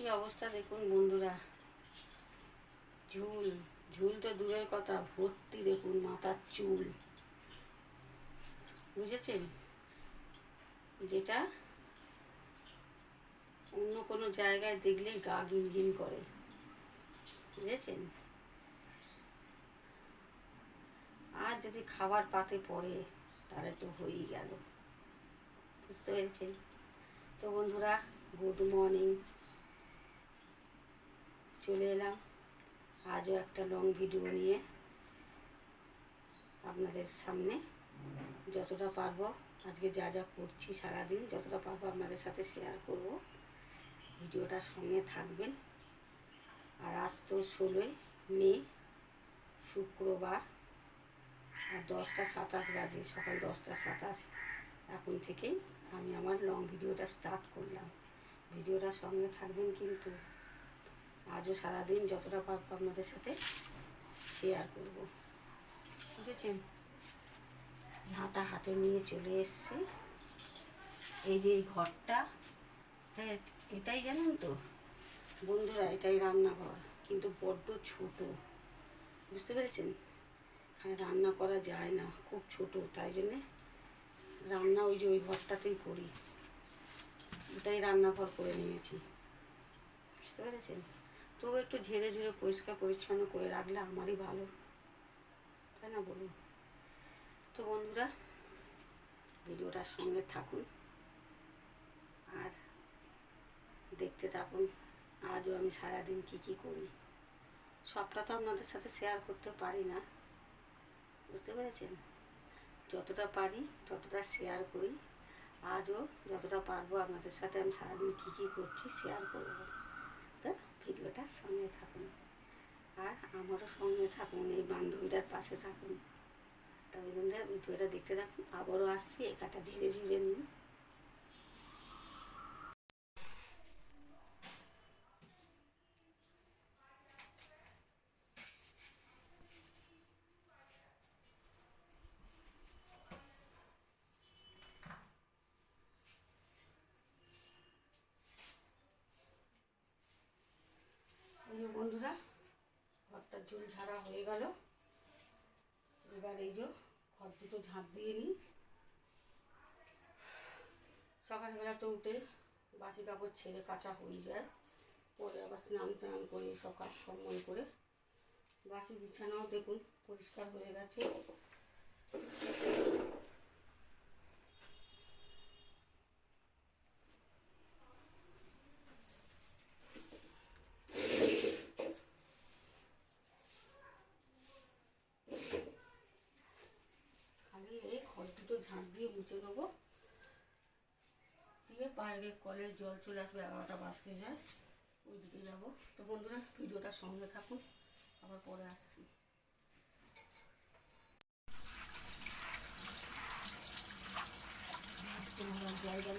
কি অবস্থা দেখুন বন্ধুরা? ঝুল ঝুল তো দূরের কথা, ভর্তি দেখুন মাথার চুল। বুঝেছেন? যেটা অন্য কোনো জায়গায় দেখলেই গা গিন গিন করে। বুঝেছেন? আর যদি খাবার পাতে পড়ে, তাহলে তো হয়েই গেল। বুঝতে পেরেছেন? তো বন্ধুরা গুড মর্নিং চলে এলাম। আজও একটা লং ভিডিও নিয়ে আপনাদের সামনে যতটা পারব, আজকে যা যা করছি সারাদিন যতটা পারব আপনাদের সাথে শেয়ার করব। ভিডিওটার সঙ্গে থাকবেন। আর আজ তো ষোলোই মে, শুক্রবার, আর দশটা সাতাশ বাজে, সকাল দশটা সাতাশ। এখন থেকেই আমি আমার লং ভিডিওটা স্টার্ট করলাম। ভিডিওটার সঙ্গে থাকবেন কিন্তু আজও সারাদিন যতটা পারব আপনাদের সাথে শেয়ার করব। বুঝেছেন? ঝাঁটা হাতে নিয়ে চলে এসেছি। এই যে এই ঘরটা হ্যাঁ এটাই জানেন তো? বন্ধুরা এটাই রান্নাঘর কিন্তু বড্ড ছোট। বুঝতে পেরেছেন? এখানে রান্না করা যায় না খুব ছোট তাই জন্যে রান্না ওই যে ওই ঘরটাতেই করি। ওটাই রান্নাঘর করে নিয়েছি। বুঝতে পেরেছেন? তবু একটু ঝেড়ে ঝুড়ে পরিষ্কার পরিচ্ছন্ন করে রাখলে আমারই ভালো। তাই না বলুন? তো বন্ধুরা, ভিডিওটার সঙ্গে থাকুন আর দেখতে থাকুন, আজও আমি সারাদিন কি কি করি। সবটা তো আপনাদের সাথে শেয়ার করতে পারি না। বুঝতে পেরেছেন? যতটা পারি ততটা শেয়ার করি। আজও যতটা পারব আপনাদের সাথে আমি সারাদিন কী কী করছি শেয়ার করব। ভিডিওটার সঙ্গে থাকুন। আর আমারও সঙ্গে থাকুন, এই বান্ধবীটার পাশে থাকুন। তবে তোমরা ভিডিওটা দেখতে থাকুন, আবারও আসছি একাটা ঝেড়ে ঝুড়ে নিন এই বন্ধুরা। ঘরটার ঝুল ঝাড়া হয়ে গেল। এবার এই যে ঘর দুটো ঝাঁপ দিয়ে নিই। সকালবেলা তো উঠে বাসি কাপড় ছেড়ে কাঁচা হয়ে যায়। পরে আবার স্নান টান করে সব কাজকর্ম করে বাসি বিছানাও দেখুন পরিষ্কার হয়ে গেছে খালি এই ঘর দুটো ঝাঁট নেব দিয়ে বাইরে কলের জল চলে আসবে, এগারোটা বাজতে যায়। ওই দিকে যাব। তো বন্ধুরা, ভিডিওটা সঙ্গে থাকুন। আবার পরে আসছি। জায়গা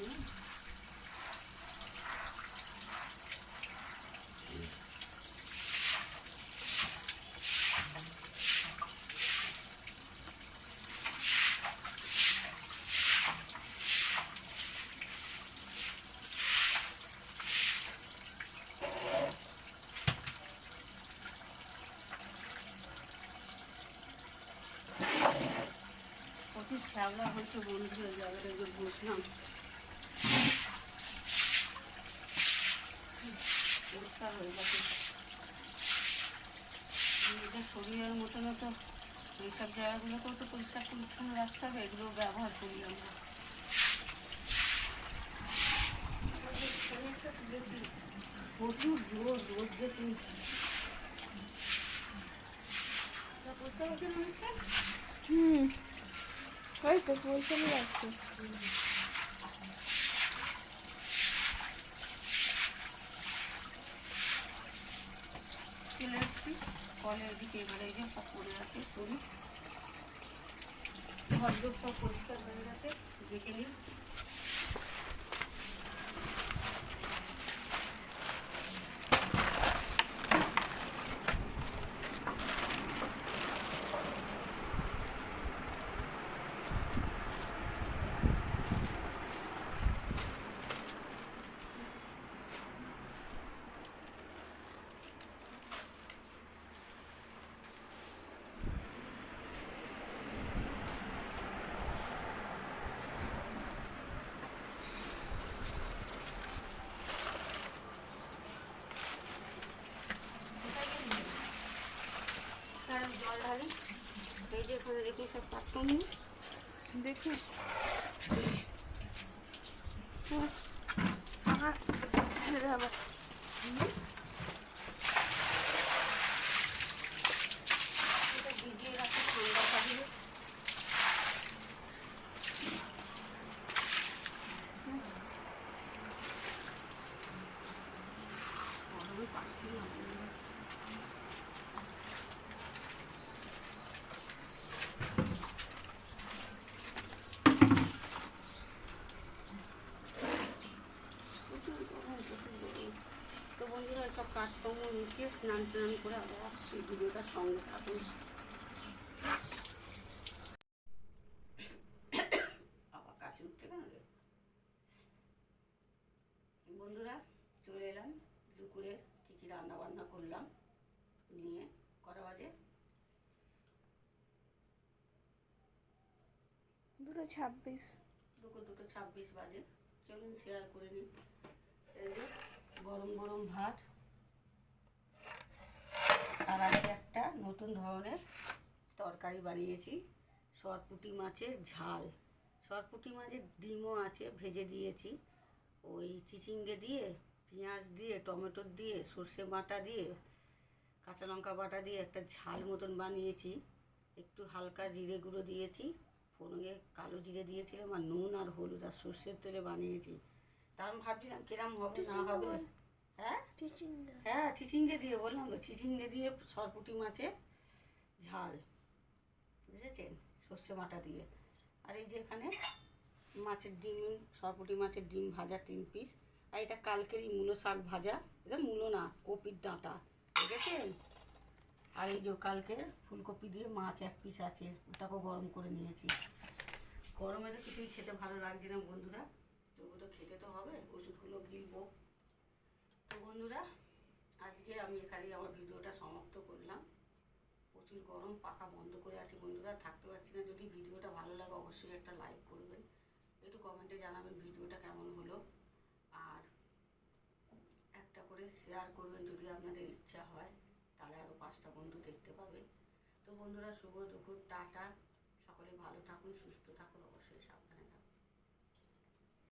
প্রচুর শ্যাওলা বন্ধু জায়গাটা একটু বসলাম পরিষ্কার হয়ে গেছে। নিজেদের শরীরের মতন তো এইসব জায়গাগুলোকেও তো পরিষ্কার পরিচ্ছন্ন রাখতে হবে, এগুলো ব্যবহার করি আমরা। প্রচুর রোদ রোদ অনুষ্ঠান হুম। ওই তো পৌঁছানো যাচ্ছে চলে এসছি কলের দিকে এবারে এই যে সব পড়ে আছে তুলি ঘর সব পরিষ্কার হয়ে গেছে, দেখে নিই ভাবি এই যে ওখানে সব পাতলাম দেখুন আমার মিটিয়ে স্নান টান করে আবার আসছি ভিডিওটার সঙ্গে থাকুন। আবার কাছে উঠছে কেন বন্ধুরা চলে এলাম। দুপুরে কী কী রান্না বান্না করলাম নিয়ে কটা বাজে? দুটো ছাব্বিশ। দুটো দুটো ছাব্বিশ বাজে। চলুন শেয়ার করে নিই। এই যে গরম গরম ভাত। আর আজকে একটা নতুন ধরনের তরকারি বানিয়েছি। সরপুটি মাছের ঝাল। সরপুটি মাছের ডিমও আছে ভেজে দিয়েছি। ওই চিচিঙ্গে দিয়ে পেঁয়াজ দিয়ে টমেটো দিয়ে সর্ষে বাটা দিয়ে কাঁচা লঙ্কা বাটা দিয়ে একটা ঝাল মতন বানিয়েছি। একটু হালকা জিরে গুঁড়ো দিয়েছি। ফোড়নে কালো জিরে দিয়েছিলাম আর নুন আর হলুদ আর সর্ষের তেলে বানিয়েছি। তা আমি ভাবছিলাম কিরম হবে না হবে। হ্যাঁ? হ্যাঁ চিচিঙ্গে দিয়ে বললাম তো, চিচিঙ্গে দিয়ে সরপুটি মাছের ঝাল, বুঝেছেন? সর্ষে বাটা দিয়ে। আর এই যে এখানে মাছের ডিম, সরপুটি মাছের ডিম ভাজা তিন পিস আর এটা কালকেরই মূলো শাক ভাজা, এটা মূলো না, কপির ডাঁটা, বুঝেছেন? আর এই যে কালকে ফুলকপি দিয়ে মাছ এক পিস আছে, ওটাকেও গরম করে নিয়েছি। গরমে তো কিছুই খেতে ভালো লাগছে না বন্ধুরা তবু তো খেতে তো হবে, ওষুধগুলো গিলবো। তো বন্ধুরা, আজকে আমি এখানেই আমার ভিডিওটা সমাপ্ত করলাম। প্রচুর গরম, পাখা বন্ধ করে আছি বন্ধুরা, থাকতে পারছি না। যদি ভিডিওটা ভালো লাগে অবশ্যই একটা লাইক করবেন। একটু কমেন্টে জানাবেন ভিডিওটা কেমন হলো। আর একটা করে শেয়ার করবেন যদি আপনাদের ইচ্ছা হয়, তাহলে আরও পাঁচটা বন্ধু দেখতে পাবে। তো বন্ধুরা, শুভ দুপুর, টাটা। সকলে ভালো থাকুন, সুস্থ থাকুন, অবশ্যই সাবধানে।